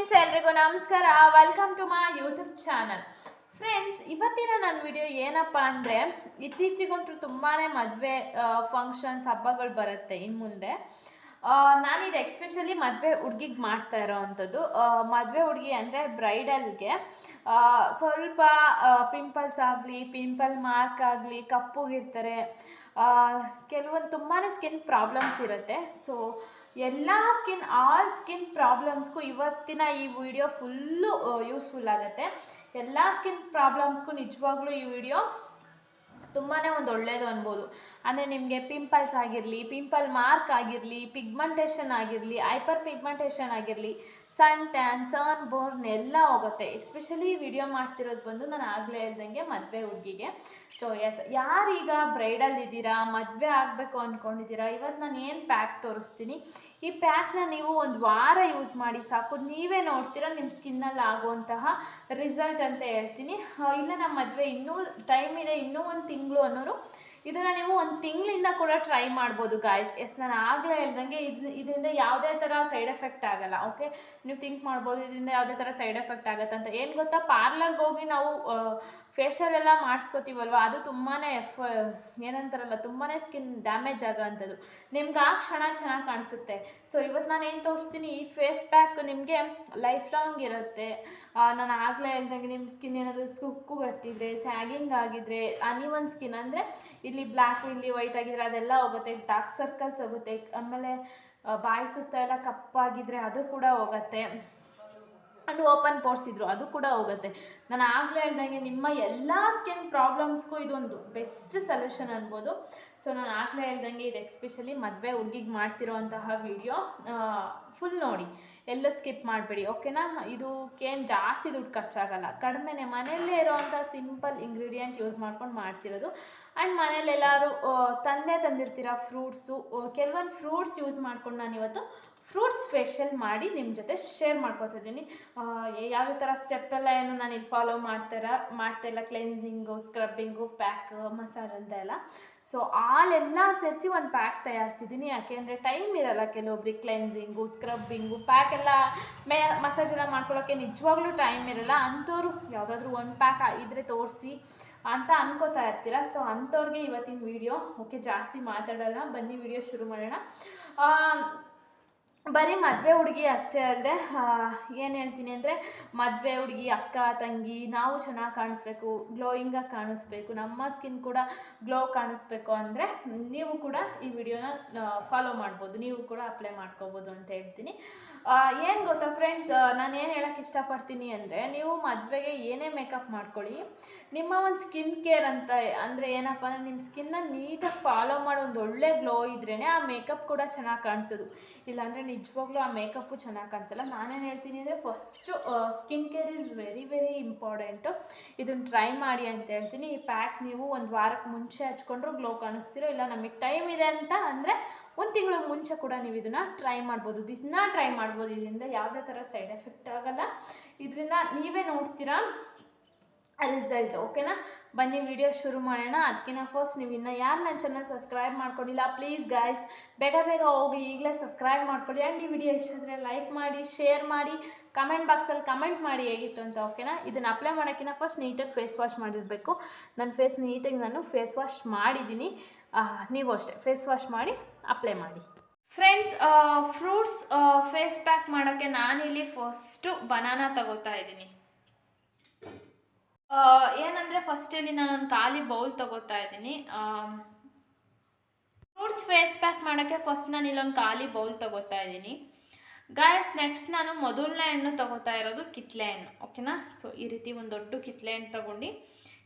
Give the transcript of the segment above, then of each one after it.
Friends, ಎಲ್ರಿಗೂ ನಮಸ್ಕಾರ. Welcome to my YouTube channel friends ಇವತ್ತಿನ ನನ್ನ ವಿಡಿಯೋ ಏನಪ್ಪ ಅಂದರೆ, ಇತ್ತೀಚೆಗಂತೂ ತುಂಬಾ ಮದುವೆ ಫಂಕ್ಷನ್ಸ್ ಹಬ್ಬಗಳು ಬರುತ್ತೆ ಇನ್ನು ಮುಂದೆ. ನಾನು ನಾನಿದು ಎಕ್ಸ್ಪೆಷಲಿ ಮದುವೆ ಹುಡುಗಿಗೆ ಮಾಡ್ತಾ ಇರೋವಂಥದ್ದು. ಮದುವೆ ಹುಡುಗಿ ಅಂದರೆ ಬ್ರೈಡಲ್ಗೆ ಸ್ವಲ್ಪ ಪಿಂಪಲ್ಸ್ ಆಗಲಿ ಪಿಂಪಲ್ ಮಾರ್ಕ್ ಆಗಲಿ, ಕಪ್ಪುಗಿರ್ತಾರೆ. ಕೆಲವೊಂದು ತುಂಬಾ ಸ್ಕಿನ್ ಪ್ರಾಬ್ಲಮ್ಸ್ ಇರುತ್ತೆ. ಸೊ ಎಲ್ಲ ಸ್ಕಿನ್ ಆಲ್ ಸ್ಕಿನ್ ಪ್ರಾಬ್ಲಮ್ಸ್ಗೂ ಇವತ್ತಿನ ಈ ವಿಡಿಯೋ ಫುಲ್ಲು ಯೂಸ್ಫುಲ್ ಆಗುತ್ತೆ. ಎಲ್ಲ ಸ್ಕಿನ್ ಪ್ರಾಬ್ಲಮ್ಸ್ಗೂ ನಿಜವಾಗ್ಲೂ ಈ ವಿಡಿಯೋ ತುಂಬಾ ಒಂದು ಒಳ್ಳೆಯದು ಅನ್ಬೋದು. ಅಂದರೆ ನಿಮಗೆ ಪಿಂಪಲ್ಸ್ ಆಗಿರಲಿ ಪಿಂಪಲ್ ಮಾರ್ಕ್ ಆಗಿರಲಿ ಪಿಗ್ಮೆಂಟೇಷನ್ ಆಗಿರಲಿ ಹೈಪರ್ ಪಿಗ್ಮೆಂಟೇಷನ್ ಆಗಿರಲಿ ಸನ್ ಟ್ಯಾನ್ ಸನ್ ಬೋರ್ನ್ ಎಲ್ಲ ಹೋಗುತ್ತೆ. ಎಸ್ಪೆಷಲಿ ವಿಡಿಯೋ ಮಾಡ್ತಿರೋದು ಬಂದು ನಾನು ಆಗಲೇ ಇಲ್ದಂಗೆ ಮದುವೆ ಹುಡುಗಿಗೆ. ಸೊ ಎಸ್ ಯಾರೀಗ ಬ್ರೈಡಲ್ ಇದ್ದೀರಾ, ಮದುವೆ ಆಗಬೇಕು ಅಂದ್ಕೊಂಡಿದ್ದೀರಾ ಇವತ್ತು ನಾನು ಏನು ಪ್ಯಾಕ್ ತೋರಿಸ್ತೀನಿ. ಈ ಪ್ಯಾಕ್ನ ನೀವು ಒಂದು ವಾರ ಯೂಸ್ ಮಾಡಿ ಸಾಕು. ನೀವೇ ನೋಡ್ತೀರಾ ನಿಮ್ಮ ಸ್ಕಿನ್ನಲ್ಲಿ ಆಗುವಂತಹ ರಿಸಲ್ಟ್ ಅಂತ ಹೇಳ್ತೀನಿ. ಇಲ್ಲ ನಮ್ಮ ಮದುವೆ ಇನ್ನೂ ಟೈಮ್ ಇದೆ, ಇನ್ನೂ ಒಂದು ತಿಂಗಳು ಅನ್ನೋರು ಇದನ್ನು ನೀವು ಒಂದು ತಿಂಗಳಿಂದ ಕೂಡ ಟ್ರೈ ಮಾಡ್ಬೋದು ಗಾಯ್ಸ್ ಎಸ್ ನಾನು ಆಗಲೇ ಹೇಳ್ದಂಗೆ ಇದು, ಇದರಿಂದ ಯಾವುದೇ ಥರ ಸೈಡ್ ಎಫೆಕ್ಟ್ ಆಗಲ್ಲ ಓಕೆ ನೀವು ಥಿಂಕ್ ಮಾಡ್ಬೋದು, ಇದರಿಂದ ಯಾವುದೇ ಥರ ಸೈಡ್ ಎಫೆಕ್ಟ್ ಆಗುತ್ತೆ ಏನು ಗೊತ್ತಾ? ಪಾರ್ಲರ್ಗೆ ಹೋಗಿ ನಾವು ಫೇಶಿಯಲ್ ಎಲ್ಲ ಮಾಡಿಸ್ಕೋತೀವಲ್ವ? ಅದು ತುಂಬಾ ಎಫ್, ಏನಂತಾರಲ್ಲ ತುಂಬಾ ಸ್ಕಿನ್ ಡ್ಯಾಮೇಜ್ ಆಗೋ ಅಂಥದ್ದು ನಿಮ್ಗೆ ಆ ಕ್ಷಣ ಚೆನ್ನಾಗಿ ಕಾಣಿಸುತ್ತೆ. ಸೊ ಇವತ್ತು ನಾನು ಏನು ತೋರಿಸ್ತೀನಿ, ಈ ಫೇಸ್ ಪ್ಯಾಕ್ ನಿಮಗೆ ಲೈಫ್ ಲಾಂಗ್ ಇರುತ್ತೆ ನಾನು ಆಗಲೇ ಹೇಳ್ದಂಗೆ ನಿಮ್ಮ ಸ್ಕಿನ್ ಏನಾದರೂ ಸುಕ್ಕು ಗಟ್ಟಿದ್ರೆ ಸ್ಯಾಗಿಂಗ್ ಆಗಿದ್ರೆ ಅನಿವನ್ ಸ್ಕಿನ್ ಅಂದರೆ ಇಲ್ಲಿ ಬ್ಲ್ಯಾಕ್ ಇಲ್ಲಿ ವೈಟ್ ಆಗಿದ್ರೆ ಅದೆಲ್ಲ ಹೋಗುತ್ತೆ. ಡಾರ್ಕ್ ಸರ್ಕಲ್ಸ್ ಹೋಗುತ್ತೆ. ಆಮೇಲೆ ಬಾಯಿ ಸುತ್ತ ಎಲ್ಲ ಕಪ್ಪಾಗಿದ್ರೆ ಅದು ಕೂಡ ಹೋಗುತ್ತೆ. ಅಂಡ್ ಓಪನ್ ಪೋರ್ಸ್ ಇದ್ರು ಅದು ಕೂಡ ಹೋಗುತ್ತೆ. ನಾನು ಆಗಲೇ ಹೇಳ್ದಂಗೆ ನಿಮ್ಮ ಎಲ್ಲ ಸ್ಕಿನ್ ಪ್ರಾಬ್ಲಮ್ಸ್ಗೂ ಇದೊಂದು ಬೆಸ್ಟ್ ಸೊಲ್ಯೂಷನ್ ಅನ್ಬೋದು. ಸೊ ನಾನು ಆಗಲೇ ಹೇಳ್ದಂಗೆ ಇದು ಎಕ್ಸ್ಪೆಷಲಿ ಮದುವೆ ಹುಡುಗಿಗೆ ಮಾಡ್ತಿರೋಂತಹ ವಿಡಿಯೋ ಫುಲ್ ನೋಡಿ. ಎಲ್ಲ ಸ್ಕಿಪ್ ಮಾಡಬೇಡಿ ಓಕೆನಾ ಇದಕ್ಕೇನು ಜಾಸ್ತಿ ದುಡ್ಡು ಖರ್ಚಾಗಲ್ಲ. ಕಡಿಮೆನೆ ಮನೆಯಲ್ಲೇ ಇರೋವಂಥ ಸಿಂಪಲ್ ಇಂಗ್ರೀಡಿಯೆಂಟ್ ಯೂಸ್ ಮಾಡ್ಕೊಂಡು ಮಾಡ್ತಿರೋದು. ಆ್ಯಂಡ್ ಮನೇಲಿ ಎಲ್ಲರೂ ತಂದೆ ತಂದಿರ್ತೀರ ಫ್ರೂಟ್ಸು ಕೆಲವೊಂದು ಫ್ರೂಟ್ಸ್ ಯೂಸ್ ಮಾಡ್ಕೊಂಡು ನಾನು ಇವತ್ತು ಫ್ರೂಟ್ಸ್ ಫೇಶಿಯಲ್ ಮಾಡಿ ನಿಮ್ಮ ಜೊತೆ ಶೇರ್ ಮಾಡ್ಕೊತಿದ್ದೀನಿ. ಯಾವ ಥರ ಸ್ಟೆಪ್ ಎಲ್ಲ ಏನು ನಾನು ಇಲ್ಲಿ ಫಾಲೋ ಮಾಡ್ತಾರ, ಮಾಡ್ತಾ ಇಲ್ಲ ಕ್ಲೆನ್ಸಿಂಗು ಸ್ಕ್ರಬ್ಬಿಂಗು ಪ್ಯಾಕ್ ಮಸಾಜ್ ಅಂತ ಎಲ್ಲ. ಸೊ ಆಲೆಲ್ಲ ಸೇರಿಸಿ ಒಂದು ಪ್ಯಾಕ್ ತಯಾರಿಸಿದ್ದೀನಿ ಯಾಕೆಂದರೆ ಟೈಮ್ ಇರಲ್ಲ ಕೆಲವೊಬ್ರಿಗೆ ಕ್ಲೆನ್ಸಿಂಗು ಸ್ಕ್ರಬ್ಬಿಂಗು ಪ್ಯಾಕ್ ಎಲ್ಲ ಮೇ ಮಸಾಜ್ ಎಲ್ಲ ಮಾಡ್ಕೊಳ್ಳೋಕ್ಕೆ ನಿಜವಾಗ್ಲೂ ಟೈಮ್ ಇರಲ್ಲ. ಅಂಥವ್ರು ಯಾವುದಾದ್ರೂ ಒಂದು ಪ್ಯಾಕ್ ಇದ್ರೆ ತೋರಿಸಿ ಅಂತ ಅನ್ಕೋತಾ ಇರ್ತೀರ. ಸೊ ಅಂಥವ್ರಿಗೆ ಇವತ್ತಿನ ವಿಡಿಯೋ ಓಕೆ ಜಾಸ್ತಿ ಮಾತಾಡೋಲ್ಲ. ಬನ್ನಿ ವಿಡಿಯೋ ಶುರು ಮಾಡೋಣ. ಬರೀ ಮದುವೆ ಹುಡುಗಿ ಅಷ್ಟೇ ಅಲ್ಲದೆ ಏನು ಹೇಳ್ತೀನಿ ಅಂದರೆ ಮದುವೆ ಹುಡುಗಿ, ಅಕ್ಕ, ತಂಗಿ, ನಾವು ಚೆನ್ನಾಗಿ ಕಾಣಿಸ್ಬೇಕು ಗ್ಲೋಯಿಂಗಾಗಿ ಕಾಣಿಸ್ಬೇಕು, ನಮ್ಮ ಸ್ಕಿನ್ ಕೂಡ ಗ್ಲೋ ಕಾಣಿಸ್ಬೇಕು ಅಂದರೆ ನೀವು ಕೂಡ ಈ ವಿಡಿಯೋನ ಫಾಲೋ ಮಾಡ್ಬೋದು, ನೀವು ಕೂಡ ಅಪ್ಲೈ ಮಾಡ್ಕೋಬೋದು ಅಂತ ಹೇಳ್ತೀನಿ. ಏನು ಗೊತ್ತಾ ಫ್ರೆಂಡ್ಸ್ ನಾನು ಏನು ಹೇಳೋಕ್ಕೆ ಇಷ್ಟಪಡ್ತೀನಿ ಅಂದರೆ ನೀವು ಮದುವೆಗೆ ಏನೇ ಮೇಕಪ್ ಮಾಡ್ಕೊಳ್ಳಿ, ನಿಮ್ಮ ಒಂದು ಸ್ಕಿನ್ ಕೇರ್ ಅಂತ ಅಂದರೆ ಏನಪ್ಪ ಅಂದರೆ ನಿಮ್ಮ ಸ್ಕಿನ್ನ ನೀಟಾಗಿ ಫಾಲೋ ಮಾಡೋ ಒಂದು ಒಳ್ಳೆ ಗ್ಲೋ ಇದ್ರೇ ಆ ಮೇಕಪ್ ಕೂಡ ಚೆನ್ನಾಗಿ ಕಾಣಿಸೋದು. ಇಲ್ಲಾಂದರೆ ನಿಜವಾಗ್ಲೂ ಆ ಮೇಕಪ್ಪು ಚೆನ್ನಾಗಿ ಕಾಣಿಸಲ್ಲ. ನಾನೇನು ಹೇಳ್ತೀನಿ ಅಂದರೆ first skin care is very very important ಇದನ್ನು ಟ್ರೈ ಮಾಡಿ ಅಂತ ಹೇಳ್ತೀನಿ. ಈ ಪ್ಯಾಕ್ ನೀವು ಒಂದು ವಾರಕ್ಕೆ ಮುಂಚೆ ಹಚ್ಕೊಂಡ್ರು ಗ್ಲೋ ಕಾಣಿಸ್ತೀರೋ, ಇಲ್ಲ ನಮಗೆ ಟೈಮ್ ಇದೆ ಅಂತ ಅಂದರೆ ತಿಂಗಳು ಮುಂಚೆ ಕೂಡ ನೀವು ಇದನ್ನ ಟ್ರೈ ಮಾಡ್ಬೋದು. ದಿನ ಟ್ರೈ ಮಾಡ್ಬೋದು. ಇದರಿಂದ ಯಾವುದೇ ಥರ ಸೈಡ್ ಎಫೆಕ್ಟ್ ಆಗಲ್ಲ. ಇದರಿಂದ ನೀವೇ ನೋಡ್ತೀರಾ ರಿಸಲ್ಟ್ ಓಕೆನಾ ಬನ್ನಿ ವಿಡಿಯೋ ಶುರು ಮಾಡೋಣ. ಅದಕ್ಕಿಂತ ಫಸ್ಟ್ ನೀವು ಇನ್ನು ಯಾರು ನನ್ನ ಚಾನಲ್ ಸಬ್ಸ್ಕ್ರೈಬ್ ಮಾಡ್ಕೊಂಡಿಲ್ಲ ಪ್ಲೀಸ್ ಗಾಯ್ಸ್ ಬೇಗ ಬೇಗ ಹೋಗಿ ಈಗಲೇ ಸಬ್ಸ್ಕ್ರೈಬ್ ಮಾಡ್ಕೊಳ್ಳಿ. ಆ್ಯಂಡ್ ಈ ವಿಡಿಯೋ ಇಷ್ಟ ಆದರೆ ಲೈಕ್ ಮಾಡಿ ಶೇರ್ ಮಾಡಿ ಕಮೆಂಟ್ ಬಾಕ್ಸಲ್ಲಿ ಕಮೆಂಟ್ ಮಾಡಿ ಹೇಗಿತ್ತು ಅಂತ ಓಕೆನಾ ಇದನ್ನು ಅಪ್ಲೈ ಮಾಡೋಕ್ಕಿಂತ ಫಸ್ಟ್ ನೀಟಾಗಿ ಫೇಸ್ ವಾಶ್ ಮಾಡಿರಬೇಕು. ನನ್ನ ಫೇಸ್ ನೀಟಾಗಿ ನಾನು ಫೇಸ್ ವಾಶ್ ಮಾಡಿದ್ದೀನಿ. ನೀವು ಅಷ್ಟೇ ಫೇಸ್ ವಾಶ್ ಮಾಡಿ. ಅಪ್ಲೈ ಮಾಡಿ. ಫ್ರೆಂಡ್ಸ್ ಫ್ರೂಟ್ಸ್ ಫೇಸ್ ಪ್ಯಾಕ್ ಮಾಡೋಕ್ಕೆ ನಾನಿಲ್ಲಿ ಫಸ್ಟು ಬನಾನಾ ತಗೋತಾ ಇದ್ದೀನಿ. ಏನಂದರೆ ಫಸ್ಟಲ್ಲಿ ಫಸ್ಟ್ ಇಲ್ಲಿ ನಾನು ಒಂದು ಖಾಲಿ ಬೌಲ್ ತಗೋತಾ ಇದ್ದೀನಿ. ಫ್ರೂಟ್ಸ್ ಫೇಸ್ ಪ್ಯಾಕ್ ಮಾಡೋಕ್ಕೆ ಫಸ್ಟ್ ನಾನು ಇಲ್ಲೊಂದು ಖಾಲಿ ಬೌಲ್ ತಗೋತಾ ಇದ್ದೀನಿ. ಗಾಯಸ್ ನೆಕ್ಸ್ಟ್ ನಾನು ಮೊದಲನೇ ಹಣ್ಣು ತಗೋತಾ ಇರೋದು ಕಿತ್ಲೆ ಹಣ್ಣು ಓಕೆನಾ ಸೊ ಈ ರೀತಿ ಒಂದು ದೊಡ್ಡ ಕಿತ್ಲೆ ಹಣ್ಣು ತಗೊಂಡು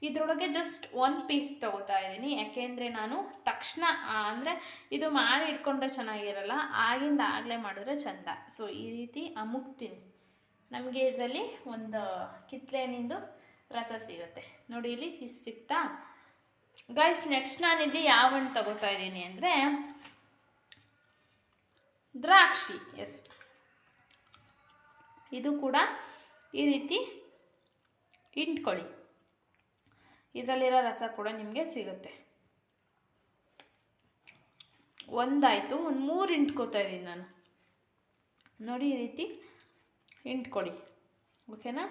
ಇದ್ರೊಳಗೆ ಜಸ್ಟ್ ಒಂದು ಪೀಸ್ ತಗೋತಾ ಇದ್ದೀನಿ. ಯಾಕೆಂದರೆ ನಾನು ತಕ್ಷಣ ಅಂದರೆ ಇದು ಮಾಡಿ ಇಟ್ಕೊಂಡ್ರೆ ಚೆನ್ನಾಗಿರಲ್ಲ, ಆಗಿಂದ ಆಗಲೇ ಮಾಡಿದ್ರೆ ಚಂದ. ಸೊ ಈ ರೀತಿ ಅಮುಕ್ತೀನಿ ನಮಗೆ ಇದರಲ್ಲಿ ಒಂದು ಕಿತ್ಲೆ ಹಣ್ಣಿಂದು ರಸ ಸಿಗುತ್ತೆ. ನೋಡಿ, ಇಲ್ಲಿ ಇಷ್ಟು ಸಿಗ್ತಾ? ಗೈಸ್ ನೆಕ್ಸ್ಟ್ ನಾನಿಲ್ಲಿ ಯಾವ ಹಣ್ಣು ತಗೋತಾ ಇದ್ದೀನಿ ಅಂದರೆ ದ್ರಾಕ್ಷಿ. ಎಸ್ ಇದು ಕೂಡ ಈ ರೀತಿ ಇಂಟ್ಕೊಳ್ಳಿ. ಇದರಲ್ಲಿರೋ ರಸ ಕೂಡ ನಿಮಗೆ ಸಿಗುತ್ತೆ. ಒಂದಾಯಿತು, ಒಂದು ಮೂರು ಇಂಟ್ಕೋತಾ ಇದ್ದೀನಿ ನಾನು. ನೋಡಿ ಈ ರೀತಿ ಇಂಟ್ಕೊಡಿ, ಓಕೆನಾ?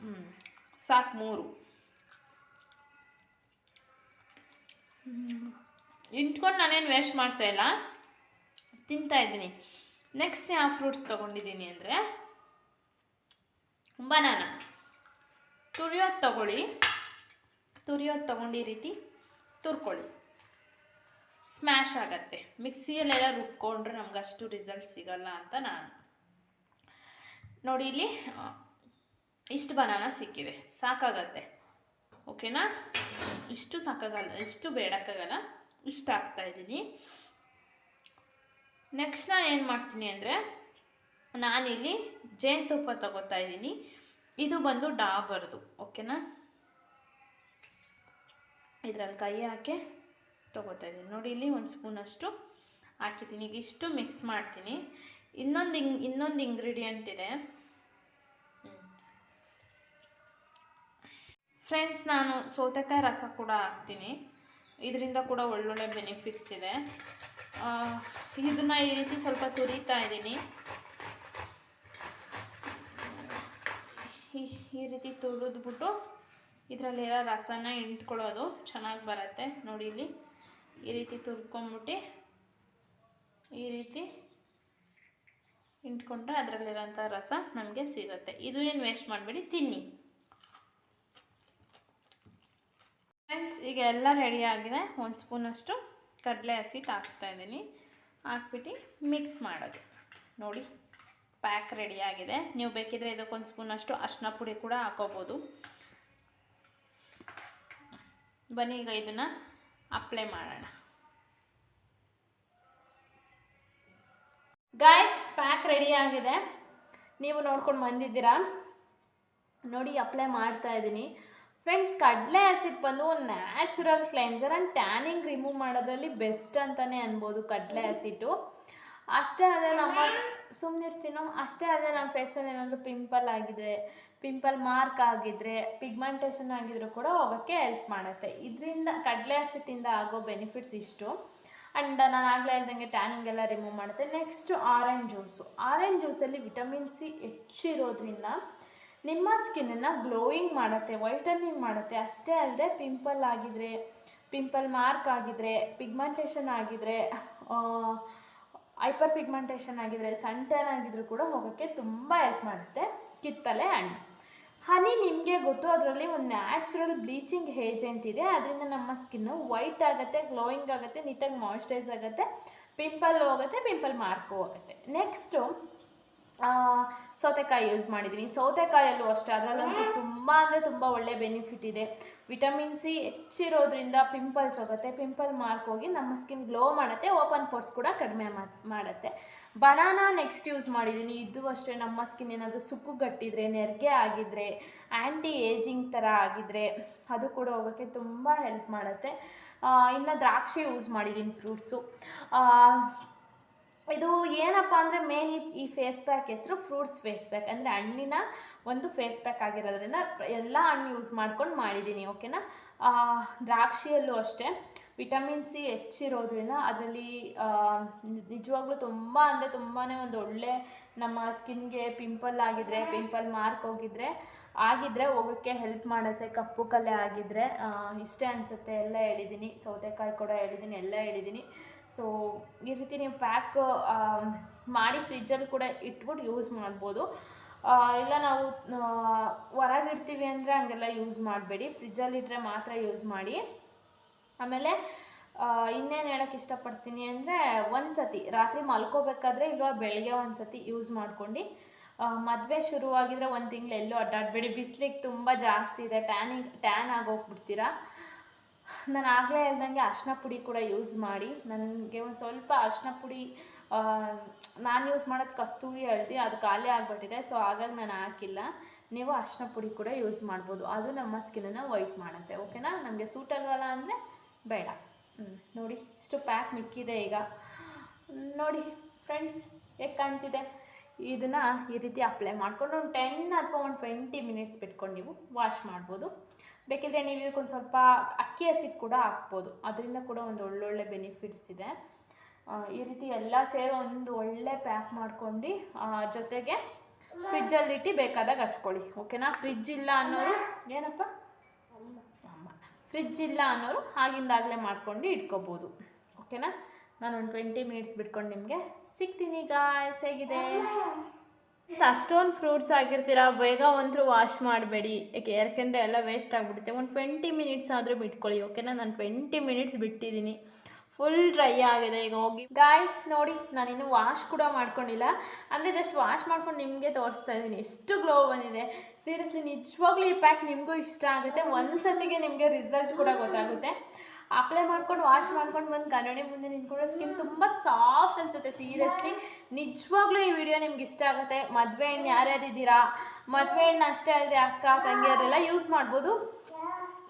ಹ್ಞೂ ಸಾಕು ಮೂರು. ಇಂಟ್ಕೊಂಡು ನಾನೇನು ವೇಸ್ಟ್ ಮಾಡ್ತಾ ಇಲ್ಲ. ತಿಂತಾ ಇದ್ದೀನಿ. ನೆಕ್ಸ್ಟ್ ಯಾವ ಫ್ರೂಟ್ಸ್ ತೊಗೊಂಡಿದ್ದೀನಿ ಅಂದರೆ, ಬನಾನ. ತುರಿಯೋದು ತಗೊಳ್ಳಿ. ತುರಿಯೋದು ತಗೊಂಡು ಈ ರೀತಿ ತುರ್ಕೊಳ್ಳಿ. ಸ್ಮ್ಯಾಶ್ ಆಗತ್ತೆ. ಮಿಕ್ಸಿಯಲ್ಲೆಲ್ಲ ರುಬ್ಕೊಂಡ್ರೆ ನಮ್ಗೆ ಅಷ್ಟು ರಿಸಲ್ಟ್ ಸಿಗಲ್ಲ ಅಂತ ನಾನು. ನೋಡಿ ಇಲ್ಲಿ ಇಷ್ಟು ಬನಾನ ಸಿಕ್ಕಿದೆ. ಸಾಕಾಗತ್ತೆ. ಓಕೆನಾ? ಇಷ್ಟು ಸಾಕಾಗಲ್ಲ, ಇಷ್ಟು ಬೇಡಕ್ಕಾಗಲ್ಲ ಇಷ್ಟು ಹಾಕ್ತಾ ಇದ್ದೀನಿ. ನೆಕ್ಸ್ಟ್ ನಾನು ಏನು ಮಾಡ್ತೀನಿ ಅಂದರೆ ನಾನಿಲ್ಲಿ ಜೇನುತುಪ್ಪ ತಗೋತಾ ಇದ್ದೀನಿ. ಇದು ಬಂದು ಡಾಬರ್ದು, ಓಕೆನಾ? ಇದರಲ್ಲಿ ಕೈ ಹಾಕಿ ತೊಗೋತಾ ಇದ್ದೀನಿ. ನೋಡಿ, ಇಲ್ಲಿ ಒಂದು ಸ್ಪೂನಷ್ಟು ಹಾಕಿದ್ದೀನಿ. ಈಗ ಇಷ್ಟು ಮಿಕ್ಸ್ ಮಾಡ್ತೀನಿ. ಇನ್ನೊಂದು ಇಂಗ್ ಇನ್ನೊಂದು ಇಂಗ್ರೀಡಿಯೆಂಟ್ ಇದೆ. ಫ್ರೆಂಡ್ಸ್ ನಾನು ಸೌತೆಕಾಯಿ ರಸ ಕೂಡ ಹಾಕ್ತೀನಿ. ಇದರಿಂದ ಕೂಡ ಒಳ್ಳೊಳ್ಳೆ ಬೆನಿಫಿಟ್ಸ್ ಇದೆ. ಇದನ್ನು ಈ ರೀತಿ ಸ್ವಲ್ಪ ತುರಿತಾ ಇದ್ದೀನಿ. ಈ ಈ ರೀತಿ ತುರಿದ್ಬಿಟ್ಟು ಇದರಲ್ಲಿರೋ ರಸನ ಇಂಟ್ಕೊಳ್ಳೋದು ಚೆನ್ನಾಗಿ ಬರುತ್ತೆ ನೋಡಿ ಇಲ್ಲಿ. ಈ ರೀತಿ ತುರ್ಕೊಂಬಿಟ್ಟು ಈ ರೀತಿ ಇಂಟ್ಕೊಂಡ್ರೆ ಅದರಲ್ಲಿರೋಂಥ ರಸ ನಮಗೆ ಸಿಗುತ್ತೆ. ಇದು ಏನು ವೇಸ್ಟ್ ಮಾಡಬೇಡಿ, ತಿನ್ನಿ. ಫ್ರೆಂಡ್ಸ್ ಈಗ ಎಲ್ಲ ರೆಡಿ ಆಗಿದೆ. ಒಂದು ಸ್ಪೂನಷ್ಟು ಕಡಲೆ ಹಸಿಟ್ಟು ಹಾಕ್ತಾಯಿದ್ದೀನಿ ಹಾಕ್ಬಿಟ್ಟು ಮಿಕ್ಸ್ ಮಾಡೋದು. ನೋಡಿ. ಪ್ಯಾಕ್ ರೆಡಿ ಆಗಿದೆ. ನೀವು ಬೇಕಿದ್ರೆ ಇದಕ್ಕೊಂದು ಸ್ಪೂನಷ್ಟು ಅರ್ಶಿನ ಪುಡಿ ಕೂಡ ಹಾಕೋಬೋದು. ಬನ್ನಿ, ಈಗ ಇದನ್ನು ಅಪ್ಲೈ ಮಾಡೋಣ. ಗಾಯ್ಸ್ ಪ್ಯಾಕ್ ರೆಡಿ ಆಗಿದೆ. ನೀವು ನೋಡ್ಕೊಂಡು ಬಂದಿದ್ದೀರಾ? ನೋಡಿ ಅಪ್ಲೈ ಮಾಡ್ತಾ ಇದ್ದೀನಿ. ಫ್ರೆಂಡ್ಸ್ ಕಡಲೆ ಹಸಿಟ್ಟು ಬಂದು natural cleanser and tanning remove ಮಾಡೋದ್ರಲ್ಲಿ ಬೆಸ್ಟ್ ಅಂತಲೇ ಅನ್ಬೋದು ಕಡಲೆ ಆ್ಯಸಿಡ್ಡು ಅಷ್ಟೇ ಆದರೆ ನಮ್ಮ ಸುಮ್ಮನಿರ್ತೀನೋ ಅಷ್ಟೇ ಆದರೆ ನಮ್ಮ ಫೇಸಲ್ಲಿ ಏನಾದರೂ ಪಿಂಪಲ್ ಆಗಿದೆ ಪಿಂಪಲ್ ಮಾರ್ಕ್ ಆಗಿದ್ರೆ ಪಿಗ್ಮೆಂಟೇಷನ್ ಆಗಿದ್ರು ಕೂಡ ಹೋಗೋಕ್ಕೆ ಹೆಲ್ಪ್ ಮಾಡುತ್ತೆ. ಇದರಿಂದ ಕಡಲೆ ಹಸಿಟ್ಟಿಂದ ಆಗೋ ಬೆನಿಫಿಟ್ಸ್ ಇಷ್ಟು. ಆ್ಯಂಡ್ ನಾನು ಆಗಲೇ ಹೇಳ್ದಂಗೆ ಟ್ಯಾನಿಂಗ್ ಎಲ್ಲ ರಿಮೂವ್ ಮಾಡುತ್ತೆ. ನೆಕ್ಸ್ಟು ಆರೆಂಜ್ ಜ್ಯೂಸು ಆರೆಂಜ್ ಜ್ಯೂಸಲ್ಲಿ ವಿಟಮಿನ್ ಸಿ ಹೆಚ್ಚಿರೋದ್ರಿಂದ ನಿಮ್ಮ ಸ್ಕಿನ್ನನ್ನು ಗ್ಲೋಯಿಂಗ್ ಮಾಡುತ್ತೆ ವೈಟನಿಂಗ್ ಮಾಡುತ್ತೆ. ಅಷ್ಟೇ ಅಲ್ಲದೆ ಪಿಂಪಲ್ ಆಗಿದ್ರೆ ಪಿಂಪಲ್ ಮಾರ್ಕ್ ಆಗಿದ್ರೆ ಪಿಗ್ಮೆಂಟೇಷನ್ ಆಗಿದ್ರೆ ಹೈಪರ್ ಪಿಗ್ಮೆಂಟೇಷನ್ ಆಗಿದ್ರೆ ಸನ್ ಟ್ಯಾನ್ ಕೂಡ ಹೋಗೋಕ್ಕೆ ತುಂಬ ಹೆಲ್ಪ್ ಮಾಡುತ್ತೆ, ಕಿತ್ತಲೆ ಹಣ್ಣು. ಹನಿ ನಿಮಗೆ ಗೊತ್ತು, ಅದರಲ್ಲಿ ಒಂದು ನ್ಯಾಚುರಲ್ ಬ್ಲೀಚಿಂಗ್ ಏಜೆಂಟ್ ಇದೆ. ಅದರಿಂದ ನಮ್ಮ ಸ್ಕಿನ್ನು ವೈಟ್ ಆಗುತ್ತೆ ಗ್ಲೋಯಿಂಗ್ ಆಗುತ್ತೆ, ನೀಟಾಗಿ ಮಾಯಿಶ್ಚರೈಸ್ ಆಗುತ್ತೆ ಪಿಂಪಲ್ ಹೋಗುತ್ತೆ ಪಿಂಪಲ್ ಮಾರ್ಕು ಹೋಗುತ್ತೆ. ನೆಕ್ಸ್ಟು ಸೌತೆಕಾಯಿ ಯೂಸ್ ಮಾಡಿದ್ದೀನಿ ಸೌತೆಕಾಯಲ್ಲೂ ಅಷ್ಟೇ, ಅದರಲ್ಲಂತೂ ತುಂಬ ಅಂದರೆ ತುಂಬ ಒಳ್ಳೆ ಬೆನಿಫಿಟ್ ಇದೆ. ವಿಟಮಿನ್ ಸಿ ಹೆಚ್ಚಿರೋದ್ರಿಂದ ಪಿಂಪಲ್ಸ್ ಹೋಗುತ್ತೆ. ಪಿಂಪಲ್ ಮಾರ್ಕ್ ಹೋಗಿ ನಮ್ಮ ಸ್ಕಿನ್ ಗ್ಲೋ ಮಾಡುತ್ತೆ ಓಪನ್ ಪೋರ್ಸ್ ಕೂಡ ಕಡಿಮೆ ಮಾಡುತ್ತೆ. ಬನಾನಾ ನೆಕ್ಸ್ಟ್ ಯೂಸ್ ಮಾಡಿದ್ದೀನಿ ಇದು ಅಷ್ಟೇ, ನಮ್ಮ ಸ್ಕಿನ್ ಏನಾದರೂ ಸುಕ್ಕುಗಟ್ಟಿದ್ರೆ ನೆರಿಗೆ ಆಗಿದ್ರೆ ಆ್ಯಂಟಿ ಏಜಿಂಗ್ ಥರ ಆಗಿದ್ರೆ, ಅದು ಕೂಡ ಹೋಗೋಕ್ಕೆ ತುಂಬ ಹೆಲ್ಪ್ ಮಾಡುತ್ತೆ. ಇನ್ನು ದ್ರಾಕ್ಷಿ ಯೂಸ್ ಮಾಡಿದ್ದೀನಿ ಫ್ರೂಟ್ಸು ಇದು ಏನಪ್ಪ ಅಂದರೆ ಮೇನ್ ಈ ಫೇಸ್ ಪ್ಯಾಕ್ ಹೆಸರು ಫ್ರೂಟ್ಸ್ ಫೇಸ್ ಪ್ಯಾಕ್ ಅಂದರೆ ಹಣ್ಣಿನ ಒಂದು ಫೇಸ್ ಪ್ಯಾಕ್ ಆಗಿರೋದ್ರಿಂದ ಎಲ್ಲ ಹಣ್ಣು ಯೂಸ್ ಮಾಡ್ಕೊಂಡು ಮಾಡಿದ್ದೀನಿ ಓಕೆನಾ ದ್ರಾಕ್ಷಿಯಲ್ಲೂ ಅಷ್ಟೇ. ವಿಟಮಿನ್ ಸಿ ಹೆಚ್ಚಿರೋದ್ರಿಂದ ಅದರಲ್ಲಿ ನಿಜವಾಗ್ಲೂ ತುಂಬ ಅಂದರೆ ತುಂಬಾ ಒಂದು ಒಳ್ಳೆ ನಮ್ಮ ಸ್ಕಿನ್ಗೆ ಪಿಂಪಲ್ ಆಗಿದ್ರೆ ಪಿಂಪಲ್ ಮಾರ್ಕ್ ಹೋಗಿದ್ರೆ ಆಗಿದ್ರೆ ಹೋಗೋಕ್ಕೆ ಹೆಲ್ಪ್ ಮಾಡುತ್ತೆ, ಕಪ್ಪು ಕಲೆ ಆಗಿದ್ರೆ ಇಷ್ಟೇ ಅನಿಸುತ್ತೆ. ಎಲ್ಲ ಹೇಳಿದ್ದೀನಿ ಸೌತೆಕಾಯಿ ಕೂಡ ಹೇಳಿದ್ದೀನಿ ಎಲ್ಲ ಹೇಳಿದ್ದೀನಿ ಸೊ ಈ ರೀತಿ ನೀವು ಪ್ಯಾಕ್ ಮಾಡಿ ಫ್ರಿಜ್ಜಲ್ಲಿ ಕೂಡ ಇಟ್ಬಿಟ್ಟು ಯೂಸ್ ಮಾಡ್ಬೋದು. ಇಲ್ಲ ನಾವು ಹೊರಗೆ ಇಡ್ತೀವಿ ಅಂದರೆ ಹಂಗೆಲ್ಲ ಯೂಸ್ ಮಾಡಬೇಡಿ. ಫ್ರಿಜ್ಜಲ್ಲಿಟ್ಟರೆ ಮಾತ್ರ ಯೂಸ್ ಮಾಡಿ. ಆಮೇಲೆ ಇನ್ನೇನು ಹೇಳೋಕ್ಕೆ ಇಷ್ಟಪಡ್ತೀನಿ ಅಂದರೆ ಒಂದು ಸತಿ ರಾತ್ರಿ ಮಲ್ಕೋಬೇಕಾದ್ರೆ ಇಲ್ಲ ಬೆಳಗ್ಗೆ ಒಂದು ಸತಿ ಯೂಸ್ ಮಾಡ್ಕೊಂಡು ಮದುವೆ ಶುರುವಾಗಿದ್ರೆ ಒಂದು ತಿಂಗಳು ಎಲ್ಲೂ ಅಡ್ಡಾಡಬೇಡಿ. ಬಿಸಿಲಿಗೆ ತುಂಬ ಜಾಸ್ತಿ ಇದೆ. ಟ್ಯಾನಿಂಗ್ ಟ್ಯಾನ್ ಆಗೋಗ್ಬಿಡ್ತೀರಾ? ನಾನು ಆಗಲೇ ಹೇಳ್ದಂಗೆ ಅರ್ಶಿನ ಪುಡಿ ಕೂಡ ಯೂಸ್ ಮಾಡಿ. ನನಗೆ ಒಂದು ಸ್ವಲ್ಪ ಅರ್ಶಿನ ಪುಡಿ ನಾನು ಯೂಸ್ ಮಾಡೋದು ಕಸ್ತೂರಿ ಹಳದಿ, ಅದು ಖಾಲಿ ಆಗಿಬಿಟ್ಟಿದೆ. ಸೊ, ಹಾಗಾಗಿ ನಾನು ಹಾಕಿಲ್ಲ. ನೀವು ಅರ್ಶಿನ ಪುಡಿ ಕೂಡ ಯೂಸ್ ಮಾಡ್ಬೋದು. ಅದು ನಮ್ಮ ಸ್ಕಿನ್ನನ್ನು ವೈಟ್ ಮಾಡುತ್ತೆ. ಓಕೆನಾ? ನಮಗೆ ಸೂಟ್ ಆಗಲ್ಲ ಅಂದರೆ ಬೇಡ. ನೋಡಿ, ಇಷ್ಟು ಪ್ಯಾಕ್ ಮಿಕ್ಕಿದೆ ಈಗ. ನೋಡಿ, ಫ್ರೆಂಡ್ಸ್, ಹೇಗೆ ಕಾಣ್ತಿದೆ? ಇದನ್ನು ಈ ರೀತಿ ಅಪ್ಲೈ ಮಾಡಿಕೊಂಡು ಒಂದು ಟೆನ್ ಅಥವಾ ಒಂದು ಟ್ವೆಂಟಿ ಮಿನಿಟ್ಸ್ ಬಿಟ್ಕೊಂಡು ನೀವು ವಾಶ್ ಮಾಡ್ಬೋದು. ಬೇಕಿದ್ರೆ ನೀವು ಇದಕ್ಕೊಂದು ಸ್ವಲ್ಪ ಅಕ್ಕಿ ಹಸಿಟ್ಟು ಕೂಡ ಹಾಕ್ಬೋದು. ಅದರಿಂದ ಕೂಡ ಒಂದು ಒಳ್ಳೊಳ್ಳೆ ಬೆನಿಫಿಟ್ಸ್ ಇದೆ. ಈ ರೀತಿ ಎಲ್ಲ ಸೇರಿ ಒಂದು ಒಳ್ಳೆ ಪ್ಯಾಕ್ ಮಾಡ್ಕೊಂಡು ಜೊತೆಗೆ ಫ್ರಿಜ್ಜಲ್ಲಿಟ್ಟು ಬೇಕಾದಾಗ ಹಚ್ಕೊಳ್ಳಿ. ಓಕೆನಾ ಫ್ರಿಜ್ ಇಲ್ಲ ಅನ್ನೋರು ಏನಪ್ಪ? ಫ್ರಿಜ್ ಇಲ್ಲ ಅನ್ನೋರು ಆಗಿಂದಾಗಲೇ ಮಾಡ್ಕೊಂಡು ಇಟ್ಕೋಬೋದು. ಓಕೆನಾ ನಾನು ಒಂದು ಟ್ವೆಂಟಿ ಮಿನಿಟ್ಸ್ ಬಿಟ್ಕೊಂಡು ನಿಮಗೆ ಸಿಗ್ತೀನಿ ಗಾಯ್ಸ್ ಹೇಗಿದೆ? ಅಷ್ಟೊಂದು ಫ್ರೂಟ್ಸ್ ಆಗಿರ್ತೀರ? ಬೇಗ ಒಂಥರ ವಾಶ್ ಮಾಡಬೇಡಿ. ಯಾಕೆ ಯಾಕೆಂದರೆ ಎಲ್ಲ ವೇಸ್ಟ್ ಆಗಿಬಿಡುತ್ತೆ. ಒಂದು ಟ್ವೆಂಟಿ ಮಿನಿಟ್ಸ್ ಆದರೂ ಬಿಟ್ಕೊಳ್ಳಿ ಓಕೆನಾ ನಾನು ಟ್ವೆಂಟಿ ಮಿನಿಟ್ಸ್ ಬಿಟ್ಟಿದ್ದೀನಿ. ಫುಲ್ ಡ್ರೈ ಆಗಿದೆ ಈಗ ಹೋಗಿ. ಗಾಯ್ಸ್ ನೋಡಿ ನಾನಿನ್ನು ವಾಶ್ ಕೂಡ ಮಾಡ್ಕೊಂಡಿಲ್ಲ. ಅಂದರೆ ಜಸ್ಟ್ ವಾಶ್ ಮಾಡ್ಕೊಂಡು ನಿಮಗೆ ತೋರಿಸ್ತಾ ಇದ್ದೀನಿ. ಎಷ್ಟು ಗ್ಲೋ ಬಂದಿದೆ. ಸೀರಿಯಸ್ಲಿ ನಿಜವಾಗ್ಲೂ ಈ ಪ್ಯಾಕ್ ನಿಮಗೂ ಇಷ್ಟ ಆಗುತ್ತೆ. ಒಂದು ಸತಿಗೆ ನಿಮಗೆ ರಿಸಲ್ಟ್ ಕೂಡ ಗೊತ್ತಾಗುತ್ತೆ. ಅಪ್ಲೈ ಮಾಡ್ಕೊಂಡು, ವಾಶ್ ಮಾಡ್ಕೊಂಡು ಬಂದು ಕನ್ನಡಿ ಮುಂದೆ ನಿಂತ್ಕೊಂಡ್ರೆ ಸ್ಕಿನ್ ತುಂಬ ಸಾಫ್ಟ್ ಅನಿಸುತ್ತೆ. ಸೀರಿಯಸ್ಲಿ ನಿಜವಾಗ್ಲೂ ಈ ವಿಡಿಯೋ ನಿಮ್ಗೆ ಇಷ್ಟ ಆಗುತ್ತೆ. ಮದುವೆ ಹೆಣ್ಣು ಯಾರ್ಯಾರಿದ್ದೀರಾ ಮದುವೆ ಹೆಣ್ಣು ಅಷ್ಟೇ ಅಲ್ಲದೆ ಅಕ್ಕ, ತಂಗಿಯರೆಲ್ಲ ಯೂಸ್ ಮಾಡ್ಬೋದು.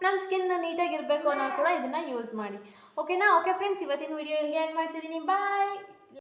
ನಮ್ಮ ಸ್ಕಿನ್ ನೀಟಾಗಿರಬೇಕು ಅನ್ನೋರು ಕೂಡ ಇದನ್ನು ಯೂಸ್ ಮಾಡಿ. ಓಕೆನಾ ಓಕೆ ಫ್ರೆಂಡ್ಸ್ ಇವತ್ತಿನ ವಿಡಿಯೋ ಇಲ್ಲಿಗೆ ಏನು ಮಾಡ್ತಿದ್ದೀನಿ ಬಾಯ್